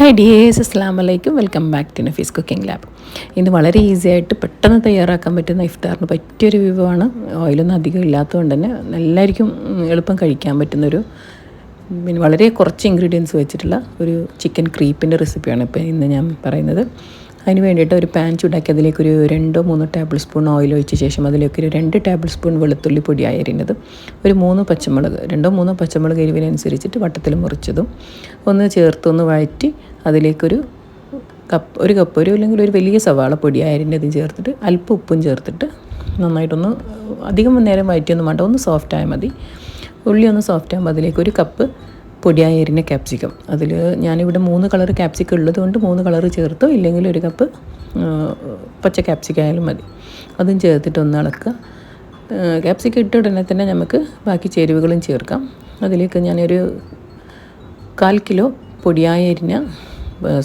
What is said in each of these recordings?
Hi dears അസ്ലാം വലൈക്കും welcome back to Nafees cooking lab ഇന്ന് വളരെ ഈസി ആയിട്ട് പെട്ടെന്ന് തയ്യാറാക്കാൻ പറ്റുന്ന ഇഫ്താറിന് പറ്റിയൊരു വിഭവമാണ്. ഓയിലൊന്നും അധികം ഇല്ലാത്തതുകൊണ്ട് തന്നെ എല്ലാവർക്കും എളുപ്പം കഴിക്കാൻ പറ്റുന്നൊരു പിന്നെ വളരെ കുറച്ച് ഇൻഗ്രീഡിയൻസ് വെച്ചിട്ടുള്ള ഒരു ചിക്കൻ ക്രീപ്പിന്റെ റെസിപ്പിയാണ് ഇപ്പോൾ ഇന്ന് ഞാൻ പറയുന്നത്. അതിന് വേണ്ടിയിട്ട് ഒരു പാൻ ചൂടാക്കി അതിലേക്കൊരു രണ്ടോ മൂന്നോ ടേബിൾ സ്പൂൺ ഓയിൽ ഒഴിച്ച ശേഷം അതിലേക്ക് ഒരു രണ്ട് ടേബിൾ സ്പൂൺ വെളുത്തുള്ളി പൊടിയായി അരിഞ്ഞത് ഒരു മൂന്ന് പച്ചമുളക് രണ്ടോ മൂന്നോ പച്ചമുളക് എരിവിനനുസരിച്ചിട്ട് വട്ടത്തിൽ മുറിച്ചതും ഒന്ന് ചേർത്തൊന്ന് വഴറ്റി അതിലേക്കൊരു കപ്പ് ഒരു കപ്പ് ഒരു അല്ലെങ്കിൽ ഒരു വലിയ സവാള പൊടിയായി അരിഞ്ഞതും ചേർത്തിട്ട് അല്പം ഉപ്പും ചേർത്തിട്ട് നന്നായിട്ടൊന്ന് അധികം നേരം വഴറ്റിയൊന്നും വേണ്ട ഒന്ന് സോഫ്റ്റായാൽ മതി. ഉള്ളി ഒന്ന് സോഫ്റ്റ് ആകുമ്പോൾ അതിലേക്ക് ഒരു കപ്പ് പൊടിയായി എരിഞ്ഞ ക്യാപ്സിക്കം അതിൽ ഞാനിവിടെ മൂന്ന് കളർ ക്യാപ്സിക്കം ഉള്ളതുകൊണ്ട് മൂന്ന് കളർ ചേർത്തോ ഇല്ലെങ്കിൽ ഒരു കപ്പ് പച്ച ക്യാപ്സിക്കം ആയാലും മതി. അതും ചേർത്തിട്ട് ഒന്ന് ഇളക്കുക. ക്യാപ്സിക്കം ഇട്ട ഉടനെ തന്നെ നമുക്ക് ബാക്കി ചേരുവകളും ചേർക്കാം. അതിലേക്ക് ഞാനൊരു കാൽ കിലോ പൊടിയായ എരിഞ്ഞ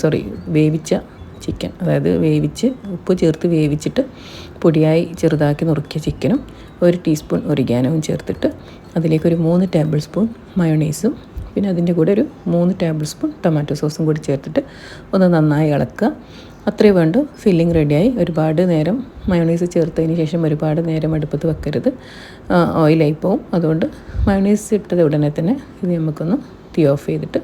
സോറി വേവിച്ച ചിക്കൻ അതായത് വേവിച്ച് ഉപ്പ് ചേർത്ത് വേവിച്ചിട്ട് പൊടിയായി ചെറുതാക്കി നുറുക്കിയ ചിക്കനും ഒരു ടീസ്പൂൺ ഒരിഗാനവും ചേർത്തിട്ട് അതിലേക്കൊരു മൂന്ന് ടേബിൾ സ്പൂൺ മയോണൈസും പിന്നെ അതിന്റെ കൂടെ ഒരു മൂന്ന് ടേബിൾ സ്പൂൺ ടൊമാറ്റോ സോസും കൂടി ചേർത്തിട്ട് ഒന്ന് നന്നായി ഇളക്കുക. അത്രേ വേണ്ടു. ഫില്ലിംഗ് റെഡിയായി ഒരുപാട് നേരം മയോണൈസ് ചേർത്തതിന് ശേഷം ഒരുപാട് നേരം അടുപ്പത്ത് വെക്കരുത്. ഓയിലായി പോവും. അതുകൊണ്ട് മയോണൈസ് ഇട്ടത് ഉടനെ തന്നെ ഇത് നമുക്കൊന്ന് തീ ഓഫ് ചെയ്തിട്ട്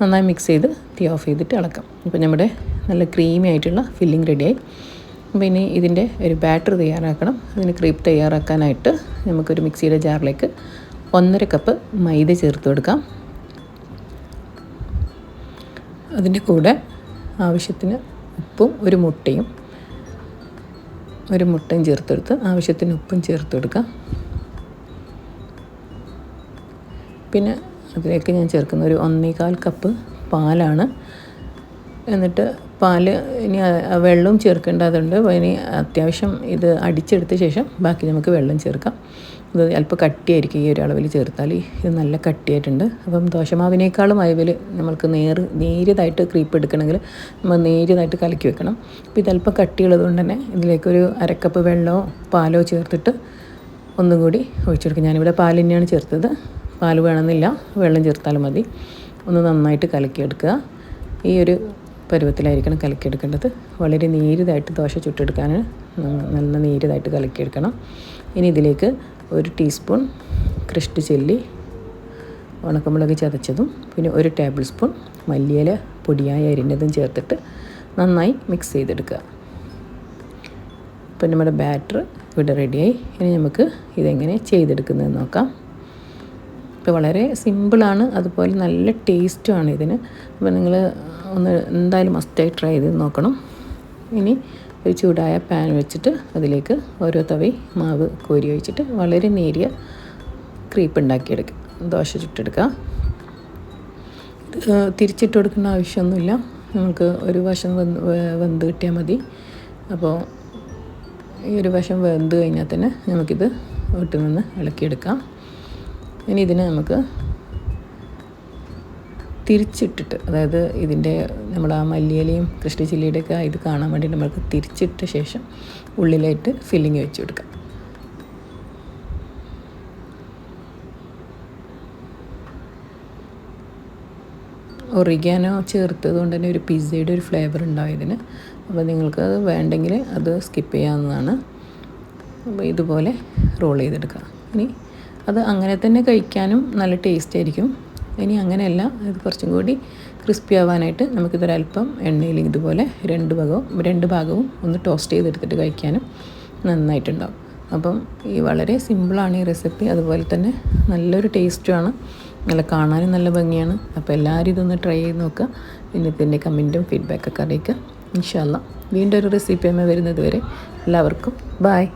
നന്നായി മിക്സ് ചെയ്ത് തീ ഓഫ് ചെയ്തിട്ട് ഇളക്കാം. അപ്പോൾ നമ്മുടെ നല്ല ക്രീമി ആയിട്ടുള്ള ഫില്ലിംഗ് റെഡിയായി അപ്പോൾ ഇനി ഇതിന്റെ ഒരു ബാറ്റർ തയ്യാറാക്കണം. അതിന് ക്രീപ്പ് തയ്യാറാക്കാനായിട്ട് നമുക്കൊരു മിക്സിയുടെ ജാറിലേക്ക് ഒന്നര കപ്പ് മൈദ ചേർത്ത് കൊടുക്കാം. അതിന്റെ കൂടെ ആവശ്യത്തിന് ഉപ്പും ഒരു മുട്ടയും ഒരു മുട്ടയും ചേർത്തെടുത്ത് ആവശ്യത്തിന് ഉപ്പും ചേർത്ത് കൊടുക്കാം. പിന്നെ അതിലേക്ക് ഞാൻ ചേർക്കുന്ന ഒരു ഒന്നേകാൽ കപ്പ് പാലാണ് എന്നിട്ട് പാൽ ഇനി വെള്ളവും ചേർക്കേണ്ടതുണ്ട്. ഇനി അത്യാവശ്യം ഇത് അടിച്ചെടുത്ത ശേഷം ബാക്കി നമുക്ക് വെള്ളം ചേർക്കാം. ഇത് അല്പം കട്ടിയായിരിക്കും ഈ ഒരു അളവിൽ ചേർത്താൽ. ഇത് നല്ല കട്ടിയായിട്ടുണ്ട്. അപ്പം ദോശമാവിനേക്കാളും അയവിൽ നമ്മൾക്ക് നേർ നേരിയതായിട്ട് ക്രീപ്പ് എടുക്കണമെങ്കിൽ നമ്മൾ നേരിയതായിട്ട് കലക്കി വെക്കണം. അപ്പോൾ ഇതല്പം കട്ടിയുള്ളത് കൊണ്ട് തന്നെ ഇതിലേക്കൊരു അരക്കപ്പ് വെള്ളമോ പാലോ ചേർത്തിട്ട് ഒന്നും കൂടി ഒഴിച്ചെടുക്കും. ഞാനിവിടെ പാൽ തന്നെയാണ് ചേർത്തത്. പാൽ വേണമെന്നില്ല. വെള്ളം ചേർത്താലും മതി. ഒന്ന് നന്നായിട്ട് കലക്കിയെടുക്കുക. ഈ ഒരു പരുവത്തിലായിരിക്കണം കലക്കിയെടുക്കേണ്ടത്. വളരെ നീരിതായിട്ട് ദോശ ചുട്ടെടുക്കാൻ നല്ല നീരിതായിട്ട് കലക്കിയെടുക്കണം. ഇനി ഇതിലേക്ക് ഒരു ടീസ്പൂൺ ക്രിസ്റ്റ് ചെല്ലി ഉണക്കമുളക് ചതച്ചതും പിന്നെ ഒരു ടേബിൾ സ്പൂൺ മല്ലിയില പൊടിയായി അരിഞ്ഞതും ചേർത്തിട്ട് നന്നായി മിക്സ് ചെയ്തെടുക്കുക. ഇപ്പം നമ്മുടെ ബാറ്റർ ഇവിടെ റെഡിയായി. ഇനി നമുക്ക് ഇതെങ്ങനെ ചെയ്തെടുക്കുന്നതെന്ന് നോക്കാം. ഇപ്പോൾ വളരെ സിമ്പിളാണ് അതുപോലെ നല്ല ടേസ്റ്റുമാണ് ഇതിന്. അപ്പോൾ നിങ്ങൾ ഒന്ന് എന്തായാലും മസ്റ്റായി ട്രൈ ചെയ്ത് നോക്കണം. ഇനി ഒരു ചൂടായ പാൻ വെച്ചിട്ട് അതിലേക്ക് ഓരോ തവി മാവ് കോരി ഒഴിച്ചിട്ട് വളരെ നേരിയ ക്രീപ്പ് ഉണ്ടാക്കിയെടുക്കുക ദോശ ചുട്ടെടുക്കുക തിരിച്ചിട്ട് കൊടുക്കേണ്ട ആവശ്യമൊന്നുമില്ല. നമുക്ക് ഒരു വശം വെന്ത് വെന്ത് കിട്ടിയാൽ മതി. അപ്പോൾ ഈ ഒരു വശം വെന്ത് കഴിഞ്ഞാൽ തന്നെ നമുക്കിത് വീട്ടിൽ നിന്ന് ഇളക്കിയെടുക്കാം. ഇനി ഇതിനെ നമുക്ക് തിരിച്ചിട്ടിട്ട് അതായത് ഇതിന്റെ നമ്മൾ ആ മല്ലിയിലയും കൃഷ്ണ ചില്ലിയുടെയൊക്കെ ഇത് കാണാൻ വേണ്ടി നമ്മൾക്ക് തിരിച്ചിട്ട ശേഷം ഉള്ളിലായിട്ട് ഫില്ലിങ് വെച്ച് കൊടുക്കാം. ഒറിഗാനോ ചേർത്തത് കൊണ്ട് തന്നെ ഒരു പിസ്സയുടെ ഒരു ഫ്ലേവർ ഉണ്ടാവും ഇതിന്. അപ്പോൾ നിങ്ങൾക്ക് അത് വേണ്ടെങ്കിൽ അത് സ്കിപ്പ് ചെയ്യാവുന്നതാണ്. അപ്പോൾ ഇതുപോലെ റോൾ ചെയ്തെടുക്കുക ഇനി അത് അങ്ങനെ തന്നെ കഴിക്കാനും നല്ല ടേസ്റ്റ് ആയിരിക്കും. ഇനി അങ്ങനെയല്ല ഇത് കുറച്ചും കൂടി ക്രിസ്പി ആവാനായിട്ട് നമുക്കിതൊരല്പം എണ്ണയിൽ ഇതുപോലെ രണ്ട് ഭാഗവും രണ്ട് ഭാഗവും ഒന്ന് ടോസ്റ്റ് ചെയ്തെടുത്തിട്ട് കഴിക്കാനും നന്നായിട്ടുണ്ടാവും. അപ്പം ഈ വളരെ സിമ്പിളാണ് ഈ റെസിപ്പി അതുപോലെ തന്നെ നല്ലൊരു ടേസ്റ്റുമാണ് നല്ല കാണാനും നല്ല ഭംഗിയാണ്. അപ്പോൾ എല്ലാവരും ഇതൊന്ന് ട്രൈ ചെയ്ത് നോക്കുക. പിന്നെ ഇതിന്റെ കമന്റും ഫീഡ്ബാക്കൊക്കെ അറിയിക്കുക. ഇൻഷാല്ല വീണ്ടും ഒരു റെസിപ്പി വരുന്നത് വരെ എല്ലാവർക്കും ബായ്